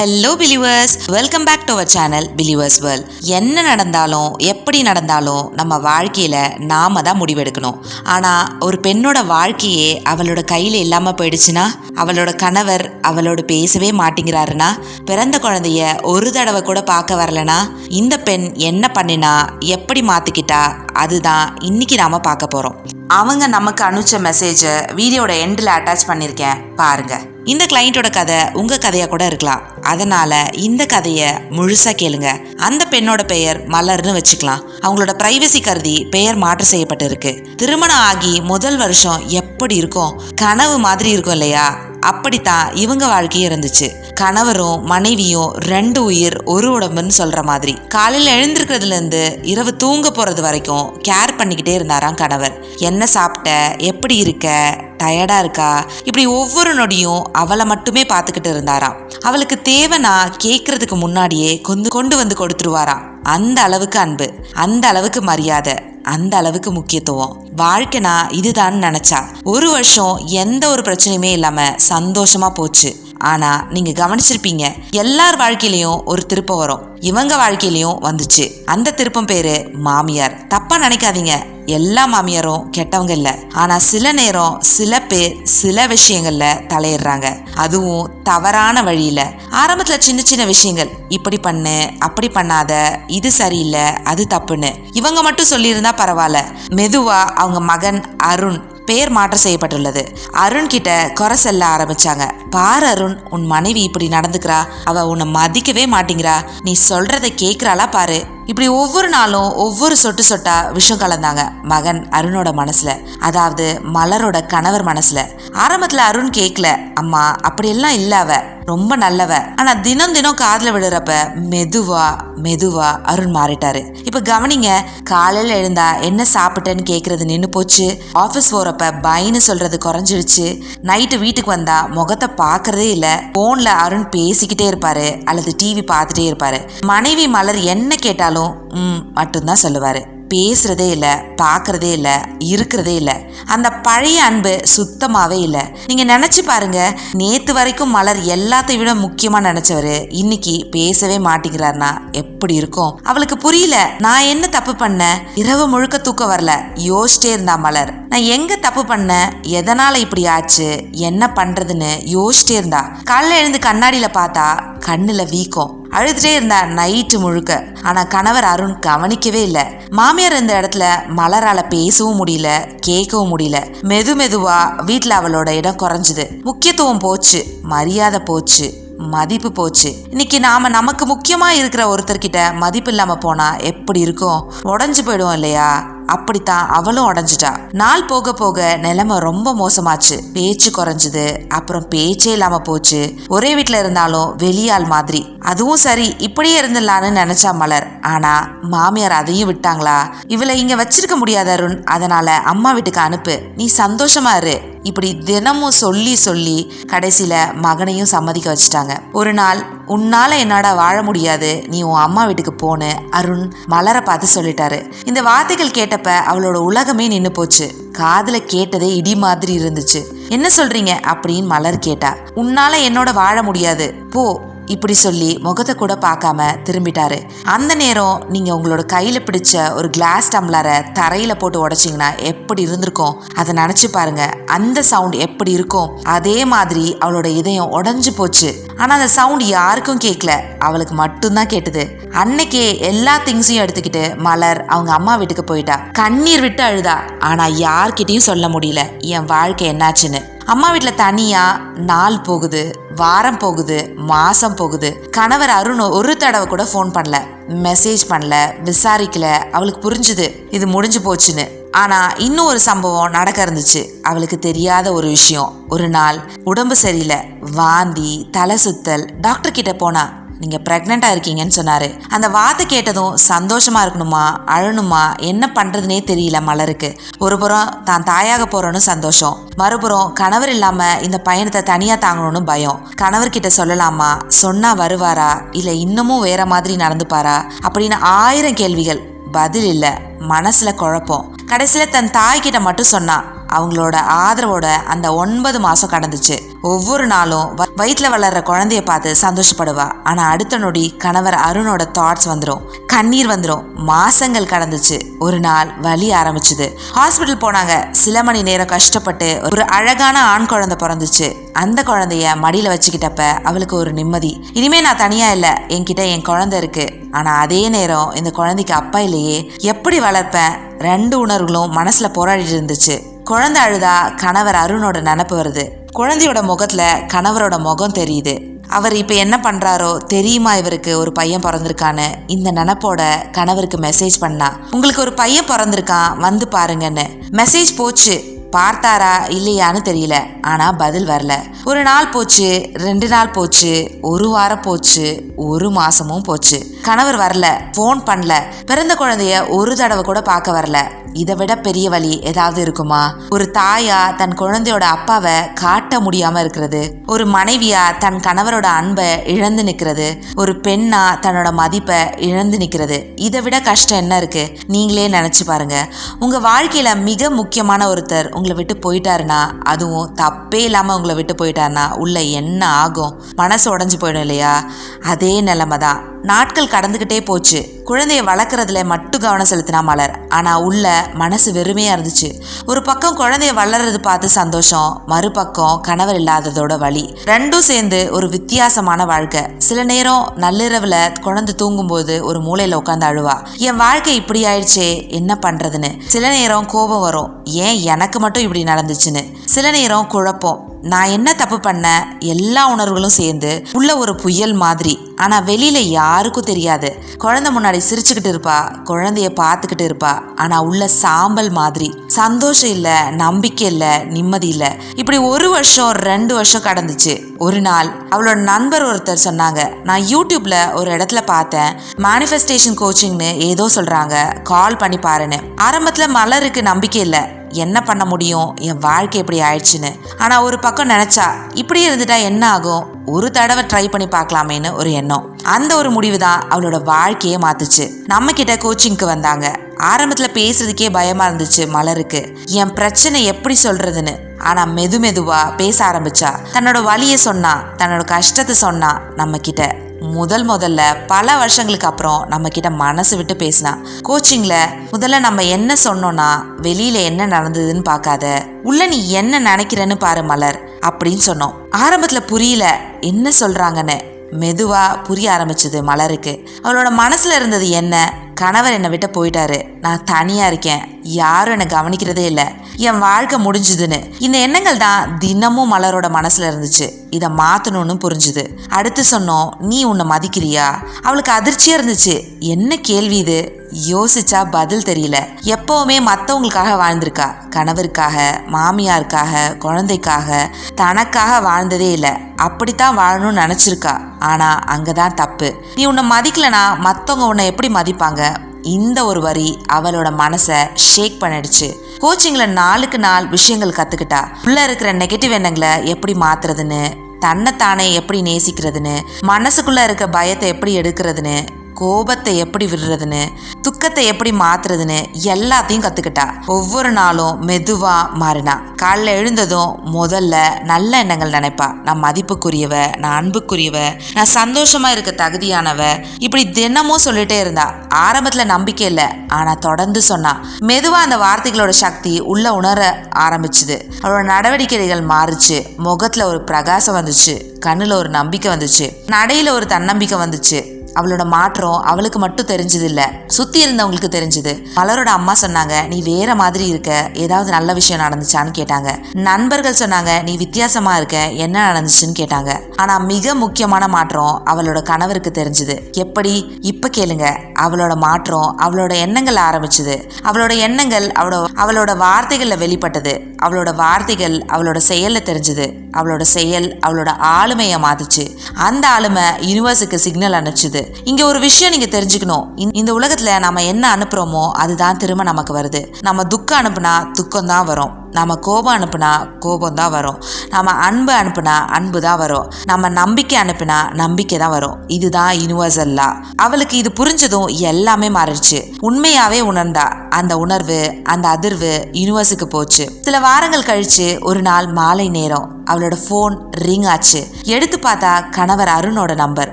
Hello believers welcome back to our channel believers world என்ன நடந்தாலும் எப்படி நடந்தாலும் நம்ம வாழ்க்கையில் நாம தான் முடிவெடுக்கணும். ஆனால் ஒரு பெண்ணோட வாழ்க்கையே அவளோட கையில் இல்லாமல் போயிடுச்சுன்னா அவளோட கணவர் அவளோட பேசவே மாட்டேங்கிறாருன்னா பிறந்த குழந்தைய ஒரு தடவை கூட பார்க்க வரலனா இந்த பெண் என்ன பண்ணினா எப்படி மாற்றிக்கிட்டா அதுதான் இன்னைக்கு நாம பார்க்க போகிறோம் அவங்க நமக்கு அனுப்பிச்ச மெசேஜை வீடியோட எண்டில் அட்டாச் பண்ணியிருக்கேன் பாருங்க. இந்த கிளைண்ட்டோட கதை உங்க கதையா கூட இருக்கலாம். அதனால இந்த கதையை முழுசா கேளுங்க. அந்த பெண்ணோட பெயர் மலர்னு வச்சுக்கலாம். அவங்களோட பிரைவசி கருதி பெயர் மாற்றம் செய்யப்பட்டிருக்கு. திருமணம் ஆகி முதல் வருஷம் எப்படி இருக்கும்? கனவு மாதிரி இருக்கும் இல்லையா? அப்படித்தான் இவங்க வாழ்க்கையும் இருந்துச்சு. கணவரும் மனைவியும் ரெண்டு உயிர் ஒரு உடம்புன்னு சொல்ற மாதிரி. காலையில் எழுந்திருக்கிறதுல இருந்து இரவு தூங்க போறது வரைக்கும் கேர் பண்ணிக்கிட்டே இருந்தாராம் கணவர். என்ன சாப்பிட்ட? எப்படி இருக்க? டயர்டா இருக்கா? இப்படி ஒவ்வொரு நொடியும் அவளை மட்டுமே பார்த்துக்கிட்டு இருந்தாராம். அவளுக்கு தேவைனா கேட்கறதுக்கு முன்னாடியே கொண்டு கொண்டு வந்து கொடுத்துருவாராம். அந்த அளவுக்கு அன்பு அந்த அளவுக்கு மரியாதை அந்த அளவுக்கு முக்கியத்துவம். வாழ்க்கைனா இதுதான் நினைச்சா. ஒரு வருஷம் எந்த ஒரு பிரச்சனையுமே இல்லாம சந்தோஷமா போச்சு. ஆனா நீங்க கவனிச்சிருப்பீங்க எல்லார் வாழ்க்கையிலயும் ஒரு திருப்பம் வரும். இவங்க வாழ்க்கையிலயும் வந்துச்சு. அந்த திருப்பம் பேரு மாமியார். தப்பா நினைக்காதீங்க. எல்லா மாமியாரும் கெட்டவங்க இல்லை. ஆனா சில நேரம் சில பேர் சில விஷயங்கள்ல தலையிடுறாங்க. அதுவும் தவறான வழியில. ஆரம்பத்துல சின்ன சின்ன விஷயங்கள். இப்படி பண்ணு அப்படி பண்ணாத இது சரியில்லை அது தப்புன்னு. இவங்க மட்டும் சொல்லியிருந்தா பரவாயில்ல. மெதுவா அவங்க மகன் அருண் பெயர் மாற்றம் செய்யப்பட்டுள்ளது. அருண் கிட்ட குறை செல்ல ஆரம்பிச்சாங்க. பார் அருண் உன் மனைவி இப்படி நடந்துக்கிறா. அவ உன்னை மதிக்கவே மாட்டேங்கிறா. நீ சொல்றதை கேக்குறாளா பாரு. இப்படி ஒவ்வொரு நாளும் ஒவ்வொரு சொட்டு சொட்டா விஷம் கலந்தாங்க மகன் அருணோட மனசுல. அதாவது மலரோட கணவர் மனசுல. ஆரம்பத்துல அருண் கேட்கல அம்மா அப்படியெல்லாம் இல்ல அவ ரொம்ப நல்லவ. ஆனா தினம் தினம் காதல விழுறப்ப மெதுவா மெதுவா அருண் மாறிட்டாரு. இப்ப கவனிங்க காலையில எழுந்தா என்ன சாப்பிட்டேன்னு கேக்குறது நின்னு போச்சு. ஆபீஸ் போறப்ப பைன்னு சொல்றது குறைஞ்சிடுச்சு. நைட்டு வீட்டுக்கு வந்தா முகத்தை பாக்குறதே இல்ல. போன்ல அருண் பேசிக்கிட்டே இருப்பாரு அல்லது டிவி பார்த்துட்டே இருப்பாரு. மனைவி மலர் என்ன கேட்டாலும் ம் மட்டும்தான் சொல்லுவார். பேசுறதே இல்லை பார்க்கறதே இல்லை இருக்கிறதே இல்லை. அந்த பழைய அன்பு சுத்தமாகவே இல்லை. நீங்கள் நினச்சி பாருங்க நேற்று வரைக்கும் மலர் எல்லாத்தையும் விட முக்கியமாக நினச்சவர் இன்னைக்கு பேசவே மாட்டேங்கிறார்னா எப்படி இருக்கும்? அவளுக்கு புரியல நான் என்ன தப்பு பண்ணேன்? இரவு முழுக்க தூக்கம் வரல யோசிச்சிட்டே இருந்தா மலர். நான் எங்க தப்பு பண்ணேன்? எதனால இப்படி ஆச்சு? என்ன பண்றதுன்னு யோசிச்சிட்டே இருந்தா. காலைல எழுந்து கண்ணாடியில் பார்த்தா கண்ணில் வீக்கம். அழுதுட்டே இருந்தார் நைட்டு முழுக்க. ஆனா கணவர் அருண் கவனிக்கவே இல்லை. மாமியார் இந்த இடத்துல மலரால பேசவும் முடியல கேட்கவும் முடியல. மெது மெதுவா வீட்டில் அவளோட இடம் குறைஞ்சுது. முக்கியத்துவம் போச்சு மரியாதை போச்சு மதிப்பு போச்சு. இன்னைக்கு நாம நமக்கு முக்கியமா இருக்கிற ஒருத்தர்கிட்ட மதிப்பு இல்லாம போனா எப்படி இருக்கும்? உடஞ்சு போயிடுவோம் இல்லையா? அப்படித்தான் அவளும் உடஞ்சிட்டா நாள் போக போக நிலைமை ரொம்ப மோசமாச்சு. பேச்சு குறைஞ்சது. அப்புறம் பேச்சே இல்லாம போச்சு. ஒரே வீட்டுல இருந்தாலும் வெளியாள் மாதிரி. அதுவும் சரி இப்படியே இருந்துடலான்னு நினைச்சா மலர். ஆனா மாமியார் அதையும் விட்டாங்களா? இவளை இங்க வச்சிருக்க முடியாத அருண். அதனால அம்மா வீட்டுக்கு அனுப்பு. நீ சந்தோஷமா இரு. இப்படி தினமும் சொல்லி சொல்லி கடைசியில மகனையும் சம்மதிக்க வச்சுட்டாங்க. ஒரு நாள் உன்னால என்னடா வாழ முடியாது. நீ உன் அம்மா வீட்டுக்கு போன அருண் மலரை பார்த்து சொல்லிட்டாரு. இந்த வார்த்தைகள் கேட்ட கேட்டப்ப அவளோட உலகமே நின்று போச்சு. காதுல கேட்டதே இடி மாதிரி இருந்துச்சு. என்ன சொல்றீங்க? அப்படின்னு மலர் கேட்டா. உன்னால என்னோட வாழ முடியாது. போ இப்படி சொல்லி முகத்தை கூட பார்க்காம திரும்பிட்டாரு. அந்த நேரம் நீங்க உங்களோட கையில பிடிச்ச ஒரு கிளாஸ் டம்ளரை தரையில போட்டு உடைச்சிங்கன்னா எப்படி இருந்திருக்கும்? அதை நினைச்சு பாருங்க. அந்த சவுண்ட் எப்படி இருக்கும்? அதே மாதிரி அவளோட இதயம் உடஞ்சு போச்சு. ஆனா அந்த சவுண்ட் யாருக்கும் கேட்கல அவளுக்கு மட்டும்தான் கேட்டது. அன்னைக்கே எல்லா திங்ஸையும் எடுத்துக்கிட்டு மலர் அவங்க அம்மா வீட்டுக்கு போயிட்டா. கண்ணீர் விட்டு அழுதா. ஆனா யார்கிட்டயும் சொல்ல முடியல. என் வாழ்க்கை என்னாச்சுன்னு. அம்மா வீட்டில் தனியா நாள் போகுது வாரம் போகுது மாசம் போகுது. கணவர் அருண் ஒரு தடவை கூட ஃபோன் பண்ணல மெசேஜ் பண்ணல விசாரிக்கல. அவளுக்கு புரிஞ்சுது இது முடிஞ்சு போச்சுன்னு. ஆனா இன்னும் ஒரு சம்பவம் நடக்க இருந்துச்சு. அவளுக்கு தெரியாத ஒரு விஷயம். ஒரு நாள் உடம்பு சரியில்லை வாந்தி தலை சுத்தல். டாக்டர் கிட்ட போனா நீங்க பிரெக்னெண்டா இருக்கீங்கன்னு சொன்னாரு. அந்த வார்த்தை கேட்டதும் சந்தோஷமா இருக்கணுமா அழணுமா என்ன பண்றதுனே தெரியல மலருக்கு. ஒரு புறம் தான் தாயாக போறோன்னு சந்தோஷம். மறுபுறம் கணவர் இல்லாம இந்த பயணத்தை தனியா தாங்கணும்னு பயம். கணவர்கிட்ட சொல்லலாமா சொன்னா வருவாரா இல்ல இன்னமும் வேற மாதிரி நடந்துப்பாரா அப்படின்னு ஆயிரம் கேள்விகள். பதில் இல்ல மனசுல குழப்பம். கடைசியில தன் தாய்கிட்ட மட்டும் சொன்னா அவங்களோட ஆதரவோட அந்த ஒன்பது மாசம் கடந்துச்சு. ஒவ்வொரு நாளும் வயிற்றுல வளர்ற குழந்தைய பார்த்து சந்தோஷப்படுவா. ஆனா அடுத்த நொடி கணவர் அருணோட தாட்ஸ் வந்துடும் கண்ணீர் வந்துடும் மாசங்கள் கடந்துச்சு. ஒரு நாள் வலி ஆரம்பிச்சுது. ஹாஸ்பிட்டல் போனாங்க. சில மணி நேரம் கஷ்டப்பட்டு ஒரு அழகான ஆண் குழந்தை பிறந்துச்சு. அந்த குழந்தைய மடியில வச்சுக்கிட்டப்ப அவளுக்கு ஒரு நிம்மதி. இனிமே நான் தனியா இல்ல. என்கிட்ட என் குழந்தை இருக்கு. ஆனா அதே நேரம் இந்த குழந்தைக்கு அப்பா இல்லையே. எப்படி வளர்ப்பேன்? ரெண்டு உணர்வுகளும் மனசுல போராடிட்டு இருந்துச்சு. குழந்தை அழுதா கணவர் அருணோட நினப்பு வருது. குழந்தையோட முகத்துல கணவரோட முகம் தெரியுது. அவர் இப்போ என்ன பண்ணுறாரோ தெரியுமா இவருக்கு ஒரு பையன் பிறந்திருக்கான்னு? இந்த நினப்போட கணவருக்கு மெசேஜ் பண்ணா. உங்களுக்கு ஒரு பையன் பிறந்திருக்கான் வந்து பாருங்கன்னு. மெசேஜ் போச்சு. பார்த்தாரா இல்லையான்னு தெரியல. ஆனால் பதில் வரல. ஒரு நாள் போச்சு ரெண்டு நாள் போச்சு ஒரு வாரம் போச்சு ஒரு மாசமும் போச்சு. கணவர் வரல ஃபோன் பண்ணல. பிறந்த குழந்தைய ஒரு தடவை கூட பார்க்க வரல. இதை விட பெரிய வழி ஏதாவது இருக்குமா? ஒரு தாயா தன் குழந்தையோட அப்பாவை காட்ட முடியாம இருக்கிறது. ஒரு மனைவியா தன் கணவரோட அன்பை இழந்து நிற்கிறது. ஒரு பெண்ணா தன்னோட மதிப்பை இழந்து நிற்கிறது. இதை விட கஷ்டம் என்ன இருக்கு? நீங்களே நினைச்சு பாருங்க. உங்க வாழ்க்கையில மிக முக்கியமான ஒருத்தர் உங்களை விட்டு போயிட்டாருன்னா அதுவும் தப்பே இல்லாம உங்களை விட்டு போயிட்டாருன்னா உள்ள என்ன ஆகும்? மனசு உடஞ்சு போயிடும் இல்லையா? அதே நிலைமை தான் நாட்கள் கடந்துக்கிட்டே போச்சு. குழந்தைய வளர்க்குறதுல மட்டும் கவனம் செலுத்தினா மலர். ஆனால் உள்ள மனசு வெறுமையாக இருந்துச்சு. ஒரு பக்கம் குழந்தைய வளர்றது பார்த்து சந்தோஷம் மறுபக்கம் கணவர் இல்லாததோட வழி ரெண்டும் சேர்ந்து ஒரு வித்தியாசமான வாழ்க்கை. சில நேரம் நள்ளிரவில் குழந்தை தூங்கும்போது ஒரு மூலையில் உட்காந்து அழுவா. என் வாழ்க்கை இப்படி ஆயிடுச்சே என்ன பண்ணுறதுன்னு சில நேரம் கோபம் வரும். ஏன் எனக்கு மட்டும் இப்படி நடந்துச்சுன்னு? சில நேரம் குழப்பம். நான் என்ன தப்பு பண்ண? எல்லா உணர்வுகளும் சேர்ந்து உள்ள ஒரு புயல் மாதிரி. ஆனால் வெளியில யாருக்கும் தெரியாது. குழந்தை முன்னாடி சிரிச்சுக்கிட்டு இருப்பா குழந்தைய பார்த்துக்கிட்டு இருப்பா. ஆனா உள்ள சாம்பல் மாதிரி. சந்தோஷம் இல்ல நம்பிக்கை இல்ல நிம்மதி இல்ல. இப்படி ஒரு வருஷம் ரெண்டு வருஷம் கடந்துச்சு. ஒரு நாள் அவளோட நண்பர் ஒருத்தர் சொன்னாங்க நான் யூடியூப்ல ஒரு இடத்துல பார்த்தேன். மேனிஃபெஸ்டேஷன் கோச்சிங்னு ஏதோ சொல்றாங்க. கால் பண்ணி பாருன்னு. ஆரம்பத்துல மலருக்கு நம்பிக்கை இல்லை. என்ன பண்ண முடியும்? என் வாழ்க்கை இப்படி ஆயிடுச்சுன்னு. ஆனால் ஒரு பக்கம் நினச்சா இப்படி இருந்துட்டா என்ன ஆகும்? ஒரு தடவை ட்ரை பண்ணி பார்க்கலாமேன்னு ஒரு எண்ணம். அந்த ஒரு முடிவு தான் அவளோட வாழ்க்கையே மாத்துச்சு. நம்ம கிட்ட கோச்சிங்க்கு வந்தாங்க. ஆரம்பத்தில் பேசுறதுக்கே பயமா இருந்துச்சு மலருக்கு. என் பிரச்சனை எப்படி சொல்றதுன்னு. ஆனா மெது மெதுவா பேச ஆரம்பிச்சா. தன்னோட வழியை சொன்னா தன்னோட கஷ்டத்தை சொன்னா நம்ம கிட்ட முதல் முதல்ல பல வருஷங்களுக்கு அப்புறம் நம்ம கிட்ட மனசு விட்டு பேசினா கோச்சிங்ல முதல்ல நம்ம என்ன சொன்னோம்னா வெளியில என்ன நடந்ததுன்னு பார்க்காத. உள்ள நீ என்ன நினைக்கிறன்னு பாரு மலர் அப்படின்னு சொன்னோம். ஆரம்பத்துல புரியல என்ன சொல்றாங்கன்னு. மெதுவா புரிய ஆரம்பிச்சது மலருக்கு. அவளோட மனசுல இருந்தது என்ன? கணவர் என்னை விட்டு போயிட்டாரு. நான் தனியா இருக்கேன். யாரும் என்னை கவனிக்கிறதே இல்லை. என் வாழ்க்கை முடிஞ்சுதுன்னு. இந்த எண்ணங்கள் தான் தினமும் மலரோட மனசுல இருந்துச்சு. இதை மாத்தணும்னு புரிஞ்சுது. அடுத்து சொன்னோம் நீ உன்னை மதிக்கிறியா? அவளுக்கு அதிர்ச்சியா இருந்துச்சு. என்ன கேள்வி இது? யோசிச்சா பதில் தெரியல. எப்பவுமே மற்றவங்களுக்காக வாழ்ந்திருக்கா. கணவருக்காக மாமியாருக்காக குழந்தைக்காக தனக்காக வாழ்ந்ததே இல்லை. அப்படித்தான் வாழணும்னு நினச்சிருக்கா. ஆனால் அங்கே தான் தப்பு. நீ உன்னை மதிக்கலனா மற்றவங்க உன்னை எப்படி மதிப்பாங்க? இந்த ஒரு வரி அவளோட மனசை ஷேக் பண்ணிடுச்சு. கோச்சிங்கில் நாளுக்கு நாள் விஷயங்கள் கற்றுக்கிட்டா உள்ள இருக்கிற நெகட்டிவ் எண்ணங்களை எப்படி மாத்துறதுன்னு தன்னைத்தானே எப்படி நேசிக்கிறதுன்னு மனசுக்குள்ள இருக்க பயத்தை எப்படி எடுக்கிறதுன்னு கோபத்தை எப்படி விடுறதுன்னு துக்கத்தை எப்படி மாத்துறதுன்னு எல்லாத்தையும் கத்துக்கிட்டா. ஒவ்வொரு நாளும் மெதுவா மாறினா. காலைல எழுந்ததும் முதல்ல நல்ல எண்ணங்கள் நினைப்பா. நான் மதிப்புக்குரியவ நான் அன்புக்குரியவ நான் சந்தோஷமா இருக்க தகுதியானவ. இப்படி தினமும் சொல்லிட்டே இருந்தா. ஆரம்பத்துல நம்பிக்கை இல்லை. ஆனா தொடர்ந்து சொன்னா. மெதுவா அந்த வார்த்தைகளோட சக்தி உள்ள உணர ஆரம்பிச்சுது. அவளோட நடவடிக்கைகள் மாறுச்சு. முகத்துல ஒரு பிரகாசம் வந்துச்சு. கண்ணுல ஒரு நம்பிக்கை வந்துச்சு. நடையில ஒரு தன்னம்பிக்கை வந்துச்சு. அவளோட மாற்றம் அவளுக்கு மட்டும் தெரிஞ்சது இல்ல சுத்தி இருந்தவங்களுக்கு தெரிஞ்சது. மலரோட அம்மா சொன்னாங்க நீ வேற மாதிரி இருக்க. ஏதாவது நல்ல விஷயம் நடந்துச்சான்னு கேட்டாங்க. நண்பர்கள் சொன்னாங்க நீ வித்தியாசமா இருக்க. என்ன நடந்துச்சுன்னு கேட்டாங்க. ஆனா மிக முக்கியமான மாற்றம் அவளோட கணவருக்கு தெரிஞ்சது. எப்படி? இப்ப கேளுங்க. அவளோட மாற்றம் அவளோட எண்ணங்கள் ஆரம்பிச்சது. அவளோட எண்ணங்கள் அவளோட அவளோட வார்த்தைகள்ல வெளிப்பட்டது. அவளோட வார்த்தைகள் அவளோட செயல்ல தெரிஞ்சது. அவளோட செயல் அவளோட ஆளுமையை மாத்துச்சு. அந்த ஆளுமை யூனிவர்ஸுக்கு சிக்னல் அனுப்பிச்சுது இங்க ஒரு விஷயம் நீங்க தெரிஞ்சுக்கணும். இந்த- இந்த உலகத்துல நாம என்ன அனுப்புறோமோ அதுதான் திரும்ப நமக்கு வருது. நம்ம துக்கம் அனுப்புனா துக்கம் தான் வரும். நம்ம கோபம் அனுப்புனா கோபம் தான் வரும். நம்ம அன்பு அனுப்புனா அன்பு தான் வரும். நம்ம நம்பிக்கை அனுப்புனா நம்பிக்கை தான் வரும். இதுதான் யூனிவர்சல்லா அவளுக்கு இது புரிஞ்சதும் எல்லாமே மாறிடுச்சு. உண்மையாவே உணர்ந்தா அந்த உணர்வு அந்த அதிர்வு யூனிவர்ஸுக்கு போச்சு. சில வாரங்கள் கழிச்சு ஒரு நாள் மாலை நேரம் அவளோட ஃபோன் ரிங் ஆச்சு. எடுத்து பார்த்தா கணவர் அருணோட நம்பர்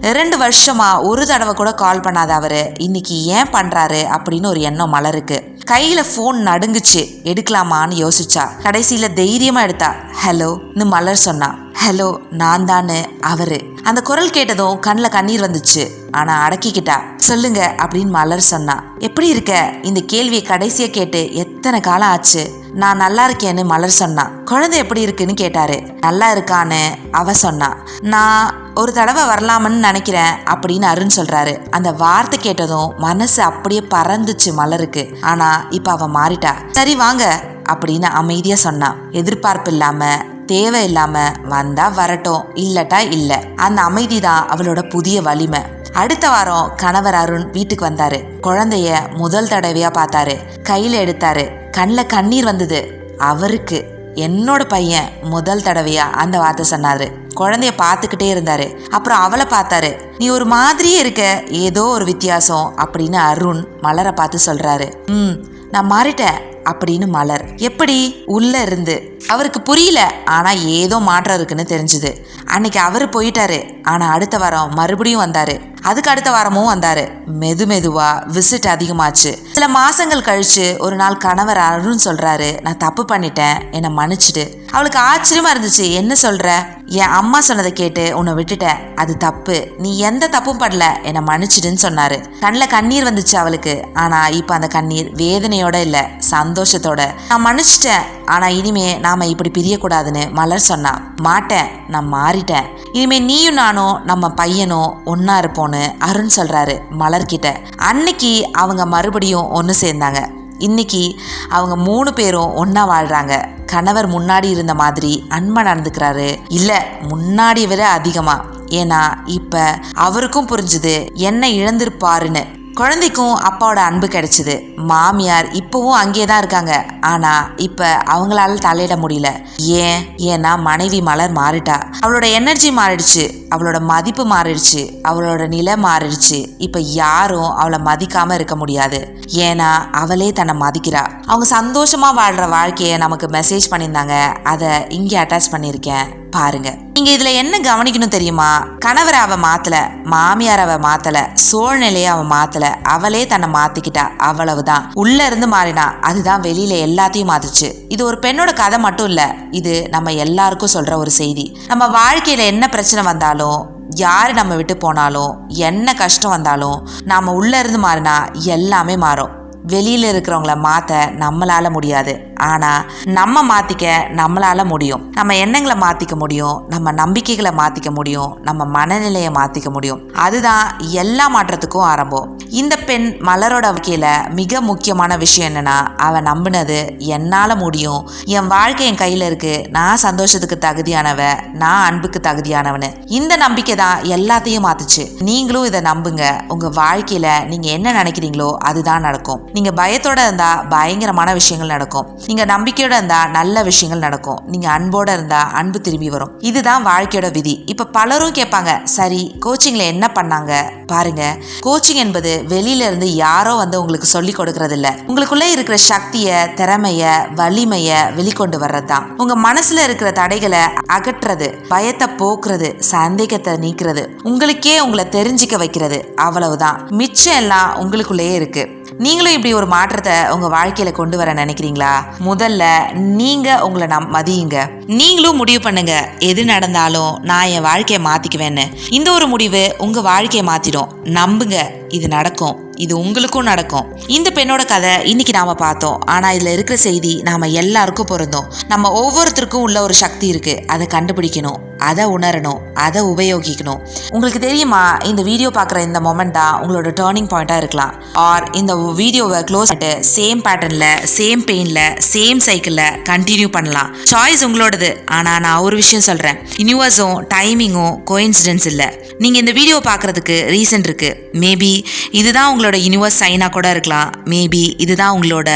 ரெண்டு வருஷமா ஒரு தடவை கூட கால் பண்ணாத அவரு. இன்னைக்கு ஏன் பண்றாரு அப்படின்னு ஒரு எண்ணம் மலருக்கு. கையில ஃபோன் நடுங்குச்சு. எடுக்கலாமான்னு யோசிச்சு. கடைசியில தைரியமா எடுத்தா ஹலோன்னு மலர் சொன்னா. ஹலோ நான் தானு அவரு. அந்த குரல் கேட்டதும் கண்ணில் கண்ணீர் வந்துச்சு. ஆனா அடக்கிக்கிட்டா. சொல்லுங்க அப்படின்னு மலர் சொன்னா. எப்படி இருக்க? இந்த கேள்வியை கடைசியா கேட்டு எத்தனை காலம் ஆச்சு? நான் நல்லா இருக்கேன்னு மலர் சொன்னான் குழந்தை எப்படி இருக்குன்னு கேட்டாரு. நல்லா இருக்கான்னு அவ சொன்னா. நான் ஒரு தடவை வரலாமன்னு நினைக்கிறேன் அப்படின்னு அருண் சொல்றாரு. அந்த வார்த்தை கேட்டதும் மனசு அப்படியே பறந்துச்சு மலருக்கு. ஆனா இப்ப அவ மாறிட்டா. சரி வாங்க. அப்படின்னு அமைதியா சொன்னான் எதிர்பார்ப்பு இல்லாம தேவை இல்லாம வந்தா வரட்டும் இல்லட்டா இல்ல. அந்த அமைதி தான் அவளோட புதிய வலிமை. அடுத்த வாரம் கணவர் அருண் வீட்டுக்கு வந்தாரு. குழந்தைய முதல் தடவையா பார்த்தாரு. கையில எடுத்தாரு. கண்ணில் கண்ணீர் வந்தது. அவருக்கு என்னோட பையன் முதல் தடவையா அந்த வார்த்தை சொன்னாரு. குழந்தைய பார்த்துக்கிட்டே இருந்தாரு. அப்புறம் அவளை பார்த்தாரு. நீ ஒரு மாதிரியே இருக்க. ஏதோ ஒரு வித்தியாசம். அப்படின்னு அருண் மலரை பார்த்து சொல்றாரு. ம் நான் மாறிட்டேன். அப்படின்னு மலர். எப்படி? உள்ள இருந்து. அவருக்கு புரியல. ஆனா ஏதோ மாற்றம் இருக்குன்னு தெரிஞ்சுது. அன்னைக்கு அவரு போயிட்டாரு. ஆனா அடுத்த வாரம் மறுபடியும் வந்தாரு. அதுக்கு அடுத்த வாரமும் வந்தாரு. மெது மெதுவா விசிட் அதிகமாச்சு. சில மாசங்கள் கழிச்சு ஒரு நாள் கணவர் அருண் சொல்றாரு நான் தப்பு பண்ணிட்டேன். என்னை மன்னிச்சிடு. அவளுக்கு ஆச்சரியமா இருந்துச்சு. என்ன சொல்ற? என் அம்மா சொன்னதை கேட்டு உன்னை விட்டுட்டேன் அது தப்பு. நீ எந்த தப்பும் படல. என்னை மன்னிச்சிடுன்னு சொன்னாரு. கண்ணில் கண்ணீர் வந்துச்சு அவளுக்கு. ஆனா இப்போ அந்த கண்ணீர் வேதனையோட இல்ல. சந்தோஷத்தோட. நான் மன்னிச்சிட்டேன். ஆனா இனிமே நாம இப்படி பிரியக்கூடாதுன்னு மலர் சொன்னா. மாட்டேன். நான் மாறிட்டேன். இனிமே நீயும் நானும் நம்ம பையனும் ஒன்னா இருப்போன்னு அருண் சொல்றாரு மலர்கிட்ட. அன்னைக்கு அவங்க மறுபடியும் ஒன்று சேர்ந்தாங்க. இன்னைக்கு அவங்க மூணு பேரும் ஒன்றா வாழ்கிறாங்க கணவர் முன்னாடி இருந்த மாதிரி அன்பா நடந்துக்கிறாரு. இல்லை முன்னாடி விட அதிகமாக ஏன்னா இப்போ அவருக்கும் புரிஞ்சுது என்ன இழந்திருப்பாருன்னு. குழந்தைக்கும் அப்பாவோட அன்பு கிடைச்சிது. மாமியார் இப்போவும் அங்கே தான் இருக்காங்க. ஆனால் இப்போ அவங்களால தலையிட முடியல. ஏன்? ஏன்னா மனைவி மலர் மாறிட்டா. அவளோட எனர்ஜி மாறிடுச்சு. அவளோட மதிப்பு மாறிடுச்சு அவளோட நிலை மாறிடுச்சு. இப்போ யாரும் அவளை மதிக்காம இருக்க முடியாது. ஏன்னா அவளே தன்னை மதிக்கிறா. அவங்க சந்தோஷமா வாழ்ற வாழ்க்கையை நமக்கு மெசேஜ் பண்ணியிருந்தாங்க. அதை இங்கே அட்டாச் பண்ணியிருக்கேன். பாருங்க. நீங்க இதுல என்ன கவனிக்கணும் தெரியுமா? கணவரை அவ மாத்தல மாமியார் அவ மாத்தல சூழ்நிலையை அவ மாத்தல. அவளே தன்னை மாத்திக்கிட்டா. அவ்வளவுதான். உள்ள இருந்து மாறினா அதுதான் வெளியில எல்லாத்தையும் மாத்துச்சு. இது ஒரு பெண்ணோட கதை மட்டும் இல்ல. இது நம்ம எல்லாருக்கும் சொல்ற ஒரு செய்தி. நம்ம வாழ்க்கையில என்ன பிரச்சனை வந்தாலும் யார் நம்ம விட்டு போனாலும் என்ன கஷ்டம் வந்தாலும் நாம் உள்ளே இருந்து மாறினா எல்லாமே மாறும். வெளியில் இருக்கிறவங்கள மாற்ற நம்மளால முடியாது. ஆனா நம்ம மாத்திக்க நம்மளால முடியும். நம்ம எண்ணங்களை மாத்திக்க முடியும் நம்ம நம்பிக்கைகளை மாத்திக்க முடியும் நம்ம மனநிலையை மாத்திக்க முடியும். அதுதான் எல்லா மாற்றத்துக்கும் ஆரம்பம். இந்த பெண் மலரோட வாழ்க்கையில மிக முக்கியமான விஷயம் என்னன்னா அவ நம்பினது என்னால முடியும். என் வாழ்க்கை என் கையில இருக்கு. நான் சந்தோஷத்துக்கு தகுதியானவ நான் அன்புக்கு தகுதியானவனு. இந்த நம்பிக்கை தான் எல்லாத்தையும் மாத்துச்சு. நீங்களும் இதை நம்புங்க. உங்க வாழ்க்கையில நீங்க என்ன நினைக்கிறீங்களோ அதுதான் நடக்கும். நீங்க பயத்தோட இருந்தா பயங்கரமான விஷயங்கள் நடக்கும். நீங்க நம்பிக்கையோட இருந்தா நல்ல விஷயங்கள் நடக்கும். நீங்க அன்போட இருந்தா அன்பு திரும்பி வரும். இதுதான் வாழ்க்கையோட விதி. இப்ப பலரும் கேட்பாங்க சரி கோச்சிங்ல என்ன பண்ணாங்க? பாருங்க கோச்சிங் என்பது வெளியில இருந்து யாரோ வந்து உங்களுக்கு சொல்லி கொடுக்கறது இல்ல உங்களுக்குள்ள இருக்கிற சக்திய திறமைய வலிமைய வெளிக்கொண்டு வர்றது தான் உங்க மனசுல இருக்கிற தடைகளை அகற்றுறது பயத்தை போக்குறது சந்தேகத்தை நீக்கிறது. உங்களுக்கே உங்களை தெரிஞ்சுக்க வைக்கிறது. அவ்வளவுதான். மிச்சம் எல்லாம் உங்களுக்குள்ளேயே இருக்கு. நீங்களும் இப்படி ஒரு மாற்றத்தை உங்க வாழ்க்கையில கொண்டு வர நினைக்கிறீங்களா? முதல்ல நீங்க உங்களை நம் மதியுங்க. நீங்களும் முடிவு பண்ணுங்க. எது நடந்தாலும் நான் என் வாழ்க்கையை மாத்திக்குவேன்னு. இந்த ஒரு முடிவு உங்க வாழ்க்கையை மாத்திடும். நம்புங்க. இது நடக்கும். இது உங்களுக்கும் நடக்கும். இந்த பெண்ணோட கதை இன்னைக்கு நாம பார்த்தோம். ஆனா இதுல இருக்கிற செய்தி நாம எல்லாருக்கும் பொருந்தும். நம்ம ஒவ்வொருத்தருக்கும் உள்ள ஒரு சக்தி இருக்கு. அதை கண்டுபிடிக்கணும். அதை உணரணும் அதை உபயோகிக்கணும். உங்களுக்கு தெரியுமா இந்த வீடியோ பார்க்குற இந்த மொமெண்ட் தான் உங்களோட டேர்னிங் பாயிண்ட்டாக இருக்கலாம். ஆர் இந்த வீடியோவை க்ளோஸ் பண்ணிட்டு சேம் பேட்டர்னில் சேம் பெயினில் சேம் சைக்கிளில் கண்டினியூ பண்ணலாம். சாய்ஸ் உங்களோடது. ஆனால் நான் ஒரு விஷயம் சொல்கிறேன் யூனிவர்ஸும் டைமிங்கும் கோயின்சிடென்ஸ் இல்லை. நீங்கள் இந்த வீடியோ பார்க்குறதுக்கு ரீசன் இருக்குது மேபி இதுதான் உங்களோட யூனிவர்ஸ் சைனாக கூட இருக்கலாம். மேபி இதுதான் உங்களோட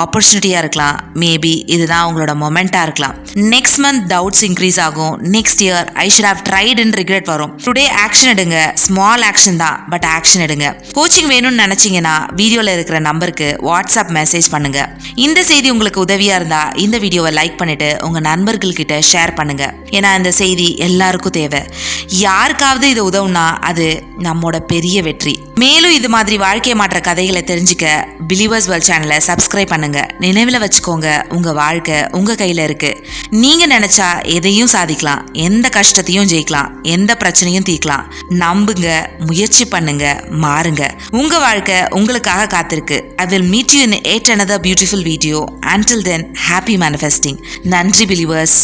ஆப்பர்ச்சுனிட்டியாக இருக்கலாம். மேபி இதுதான் உங்களோட மொமெண்ட்டாக இருக்கலாம். நெக்ஸ்ட் மந்த் டவுட்ஸ் இன்க்ரீஸ் ஆகும். Next year I should have tried and regret வரும். டுடே ஆக்ஷன் எடுங்க. ஸ்மால் ஆக்ஷன் தான் பட் ஆக்ஷன் எடுங்க. கோச்சிங் வேணும்னு நினச்சிங்கன்னா வீடியோவில் இருக்கிற நம்பருக்கு வாட்ஸ்அப் மெசேஜ் பண்ணுங்க. இந்த செய்தி உங்களுக்கு உதவியாக இருந்தால் இந்த வீடியோவை லைக் பண்ணிட்டு உங்கள் நண்பர்கள்கிட்ட ஷேர் பண்ணுங்க. ஏன்னா இந்த செய்தி எல்லாருக்கும் தேவை. யாருக்காவது இது உதவுனா அது நம்மோட பெரிய வெற்றி. மேலும் இது மாதிரி வாழ்க்கை மாற்ற கதைகளை தெரிஞ்சுக்க பிலீவர்ஸ் வேர்ல்ட் சேனலை சப்ஸ்கிரைப் பண்ணுங்க. நினைவில் வச்சுக்கோங்க உங்க வாழ்க்கை உங்க கையில் இருக்கு. நீங்க நினைச்சா எதையும் சாதிக்கலாம். எந்த கஷ்டத்தையும் ஜெயிக்கலாம். எந்த பிரச்சனையும் தீர்க்கலாம். நம்புங்க முயற்சி பண்ணுங்க மாறுங்க. உங்க வாழ்க்கை உங்களுக்காக காத்திருக்கு. I will meet you in at another beautiful video until then happy manifesting நன்றி பிலிவர்ஸ்